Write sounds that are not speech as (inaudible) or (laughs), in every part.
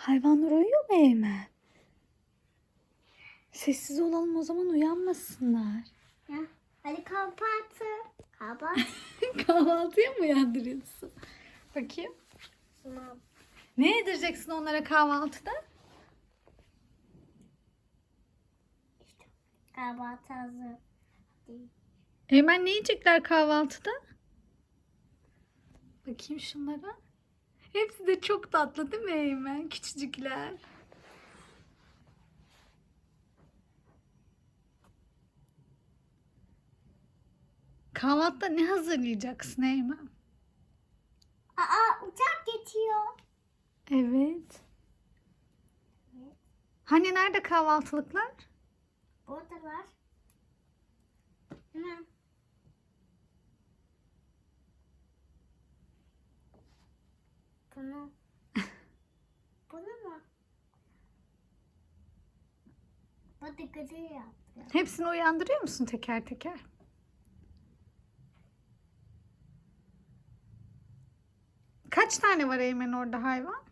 Hayvanlar uyuyor mu Eymen? Sessiz olalım o zaman uyanmasınlar. Ya, hadi kapat. Kapat. (laughs) Kahvaltıya mı uyandırıyorsun? Bakayım. Tamam. Ne yedireceksin onlara kahvaltıda? Kahvaltı hazır. Eymen ne yiyecekler kahvaltıda? Bakayım şunlara. Hepsi de çok tatlı değil mi Eymen? Küçücükler. Kahvaltıda ne hazırlayacaksın Eymen? Aa uçak geçiyor. Evet. Hani nerede kahvaltılıklar? Buradalar. Hemen. Bunu. Bunu mu? Bu gıcı yaptı. Hepsini uyandırıyor musun teker teker? Kaç tane var Eymen orada hayvan?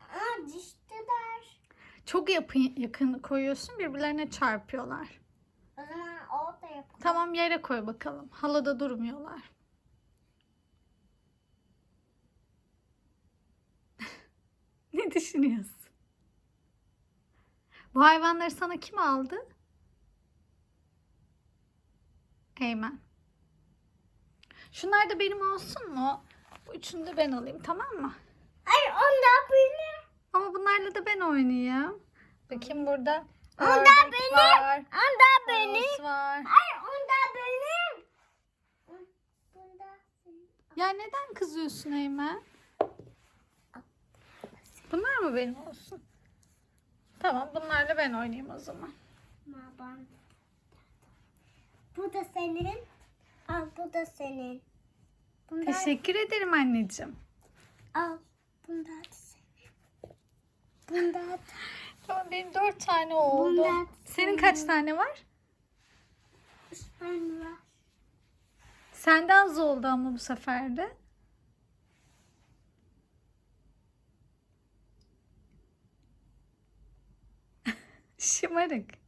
Aa düştüler. Çok yapın, yakın koyuyorsun birbirlerine çarpıyorlar. O zaman o da yapalım. Tamam yere koy bakalım. Halada durmuyorlar. ne düşünüyorsun? Bu hayvanları sana kim aldı? Eymen. Şunlar da benim olsun mu? Bu üçünü de ben alayım tamam mı? Ay onda benim. Ama bunlarla da ben oynayayım. Bakayım burada. Onda ördek benim. Var. Onda benim. var. Ay onda benim. Ya neden kızıyorsun Eymen? Bunlar mı benim olsun? Tamam bunlarla ben oynayayım o zaman. Bu da senin. Al bu da senin. Bunda Teşekkür ederim anneciğim. al. Bunda da senin. Bunda da. Tamam benim dört tane oldu. Bunlar Senin kaç tane var? Üç tane var. Sende az oldu ama bu sefer de. Şımarık.